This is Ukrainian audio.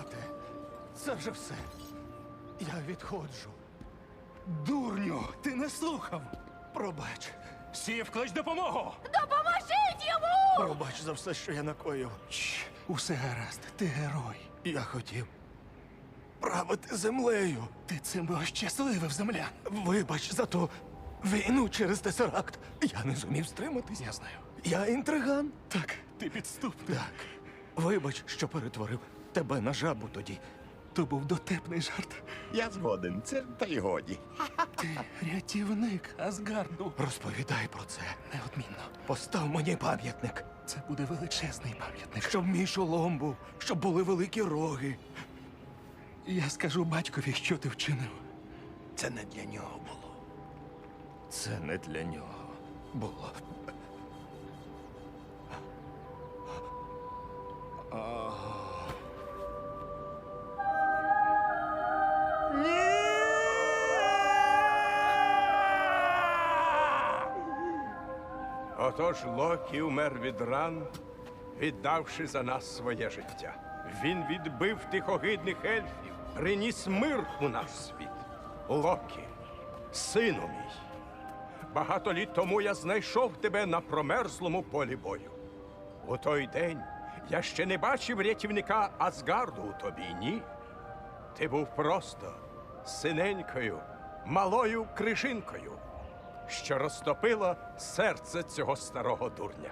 Брате, це вже все. Я відходжу. Дурню, ти не слухав. Пробач. Сів, клич допомогу. Допоможіть йому! Пробач за все, що я накоїв. Щ, Усе гаразд, ти герой. Я хотів правити землею. Ти цим ощасливив земля. Вибач за ту війну через тесеракт. Я не зумів стриматись. Я знаю. Я інтриган. Так, ти підступний. Так. Вибач, що перетворив тебе на жабу тоді. То був дотепний жарт. Я згоден, це та й годі. Ти рятівник Асгарду. Розповідай про це. Неодмінно. Постав мені пам'ятник. Це буде величезний пам'ятник. Щоб мій шолом був, щоб були великі роги. Я скажу батькові, що ти вчинив. Це не для нього було. Це не для нього було. Отож Локі умер від ран, віддавши за нас своє життя. Він відбив тих огидних ельфів, приніс мир у наш світ. Локі, сину мій. Багато літ тому я знайшов тебе на промерзлому полі бою. У той день я ще не бачив рятівника Асгарду у тобі, ні. Ти був просто синенькою, малою крижинкою, що розтопило серце цього старого дурня.